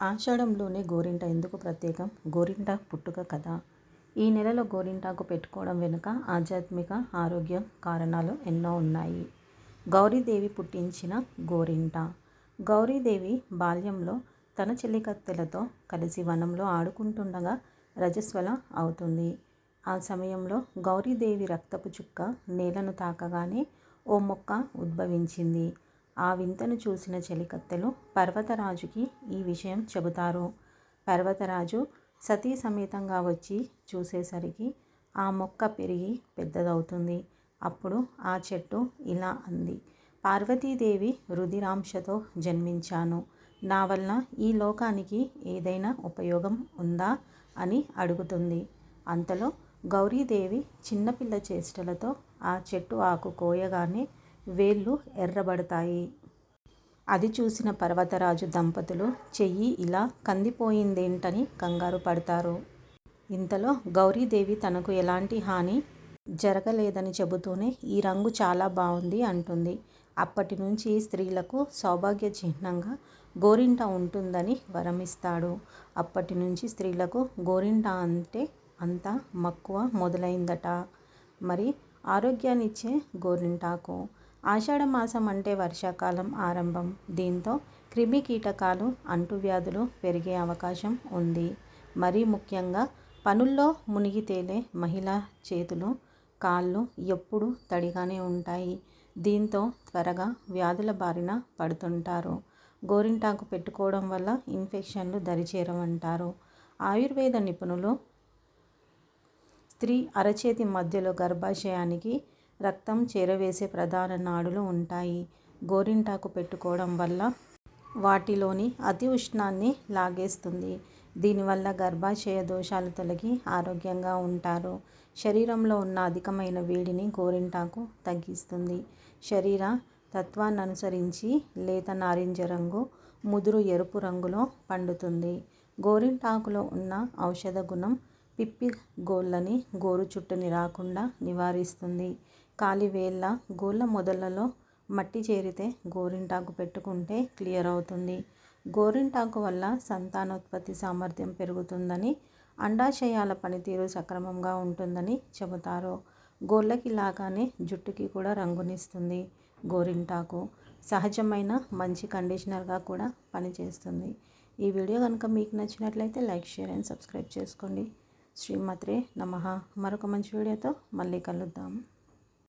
ఆషాఢంలోనే గోరింట ఎందుకు ప్రత్యేకం? గోరింట పుట్టుక కథ ఈ నెలలో గోరింటాకు పెట్టుకోవడం వెనుక ఆధ్యాత్మిక ఆరోగ్య కారణాలు ఎన్నో ఉన్నాయి. గౌరీదేవి పుట్టించిన గోరింట. గౌరీదేవి బాల్యంలో తన చెల్లికత్తెలతో కలిసి వనంలో ఆడుకుంటుండగా రజస్వల అవుతుంది. ఆ సమయంలో గౌరీదేవి రక్తపు చుక్క నేలను తాకగానే ఓ మొక్క ఉద్భవించింది. ఆ వింతను చూసిన చెలికత్తెలు పర్వతరాజుకి ఈ విషయం చెబుతారు. పర్వతరాజు సతీ సమేతంగా వచ్చి చూసేసరికి ఆ మొక్క పెరిగి పెద్దదవుతుంది. అప్పుడు ఆ చెట్టు ఇలా అంది. పార్వతీదేవి రుధిరాంశతో జన్మించాను. నా వలన ఈ లోకానికి ఏదైనా ఉపయోగం ఉందా అని అడుగుతుంది. అంతలో గౌరీదేవి చిన్నపిల్ల చేష్టలతో ఆ చెట్టు ఆకు కోయగానే వేళ్ళు ఎర్రబడతాయి. అది చూసిన పర్వతరాజు దంపతులు చెయ్యి ఇలా కందిపోయిందేంటని కంగారు పడతారు. ఇంతలో గౌరీదేవి తనకు ఎలాంటి హాని జరగలేదని చెబుతూనే ఈ రంగు చాలా బాగుంది అంటుంది. అప్పటి నుంచి స్త్రీలకు సౌభాగ్య చిహ్నంగా గోరింట ఉంటుందని వరమిస్తాడు. అప్పటి నుంచి స్త్రీలకు గోరింట అంటే అంత మక్కువ మొదలైందట. మరి ఆరోగ్యాన్నిచ్చే గోరింటాకు. ఆషాఢ మాసం అంటే వర్షాకాలం ఆరంభం. దీంతో క్రిమి కీటకాలు అంటువ్యాధులు పెరిగే అవకాశం ఉంది. మరీ ముఖ్యంగా పనుల్లో మునిగి తేలే మహిళ చేతులు కాళ్ళు ఎప్పుడూ తడిగానే ఉంటాయి. దీంతో త్వరగా వ్యాధుల బారిన పడుతుంటారు. గోరింటాకు పెట్టుకోవడం వల్ల ఇన్ఫెక్షన్లు దరిచేరమంటారు ఆయుర్వేద నిపుణులు స్త్రీ అరచేతి మధ్యలో గర్భాశయానికి రక్తం చేరవేసే ప్రధాన నాడులు ఉంటాయి. గోరింటాకు పెట్టుకోవడం వల్ల వాటిలోని అతి ఉష్ణాన్ని లాగేస్తుంది. దీనివల్ల గర్భాశయ దోషాలు తొలగి ఆరోగ్యంగా ఉంటారు. శరీరంలో ఉన్న అధికమైన వేడిని గోరింటాకు తగ్గిస్తుంది. శరీర తత్వాన్ని అనుసరించి లేత నారింజ రంగు ముదురు ఎరుపు రంగులో పండుతుంది. గోరింటాకులో ఉన్న ఔషధ గుణం పిప్పి గోళ్ళని గోరు చుట్టని రాకుండా నివారిస్తుంది. కాలివేళ్ళ గోళ్ళ మొదలలో మట్టి చేరితే గోరింటాకు పెట్టుకుంటే క్లియర్ అవుతుంది. గోరింటాకు వల్ల సంతానోత్పత్తి సామర్థ్యం పెరుగుతుందని అండాశయాల పనితీరు సక్రమంగా ఉంటుందని చెబుతారు. గోళ్ళకి లాగానే జుట్టుకి కూడా రంగునిస్తుంది గోరింటాకు. సహజమైన మంచి కండిషనర్గా కూడా పనిచేస్తుంది. ఈ వీడియో కనుక మీకు నచ్చినట్లయితే లైక్ షేర్ అండ్ సబ్స్క్రైబ్ చేసుకోండి. శ్రీమాత్రే నమ. మరొక మంచి వీడియోతో మళ్ళీ కలుద్దాం.